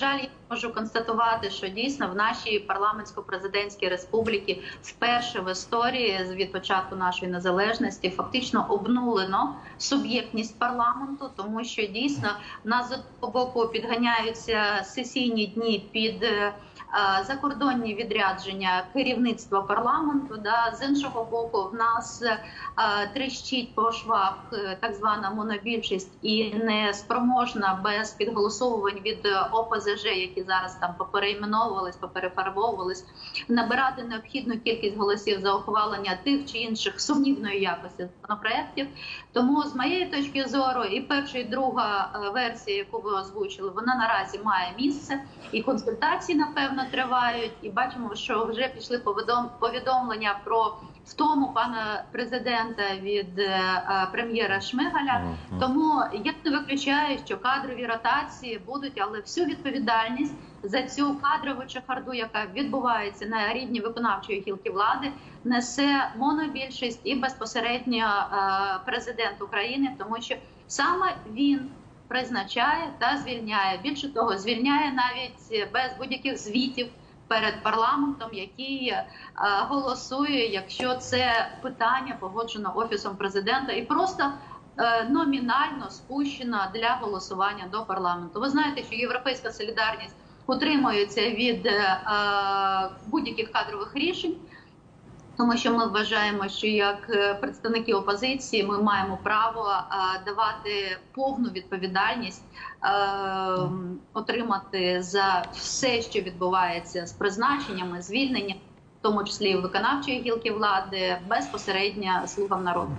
жаль, я можу констатувати, що дійсно в нашій парламентсько-президентській республіці вперше в історії від початку нашої незалежності фактично обнулено суб'єктність парламенту, тому що дійсно нас з боку підганяються сесійні дні під. Е, Закордонні відрядження керівництва парламенту, да з іншого боку, в нас е, тріщить по швах е, так звана монобільшість і не спроможна без підголосовувань від ОПЗЖ, які зараз там поперейменовувались, поперефарбовувались, набирати необхідну кількість голосів за ухвалення тих чи інших сумнівної якості законопроєктів. Тому з моєї точки зору, і перша, і друга версія, яку ви озвучили, вона наразі має місце, і консультації напевно тривають. І бачимо, що вже пішли повідом- повідомлення про втому пана президента від е, е, прем'єра Шмигаля. Тому я не виключаю, що кадрові ротації будуть, але всю відповідальність за цю кадрову чехарду, яка відбувається на рівні виконавчої гілки влади, несе монобільшість і безпосередньо е, президент України, тому що саме він призначає та звільняє. Більше того, звільняє навіть без будь-яких звітів. Перед парламентом, який е, голосує, якщо це питання погоджено офісом президента, і просто е, номінально спущена для голосування до парламенту. Ви знаєте, що європейська солідарність утримується від е, е, будь-яких кадрових рішень. Тому що ми вважаємо, що як е, представники опозиції ми маємо право е, давати повну відповідальність, е, отримати за все, що відбувається з призначеннями, звільненням, в тому числі виконавчої гілки влади, безпосередньо слугам народу.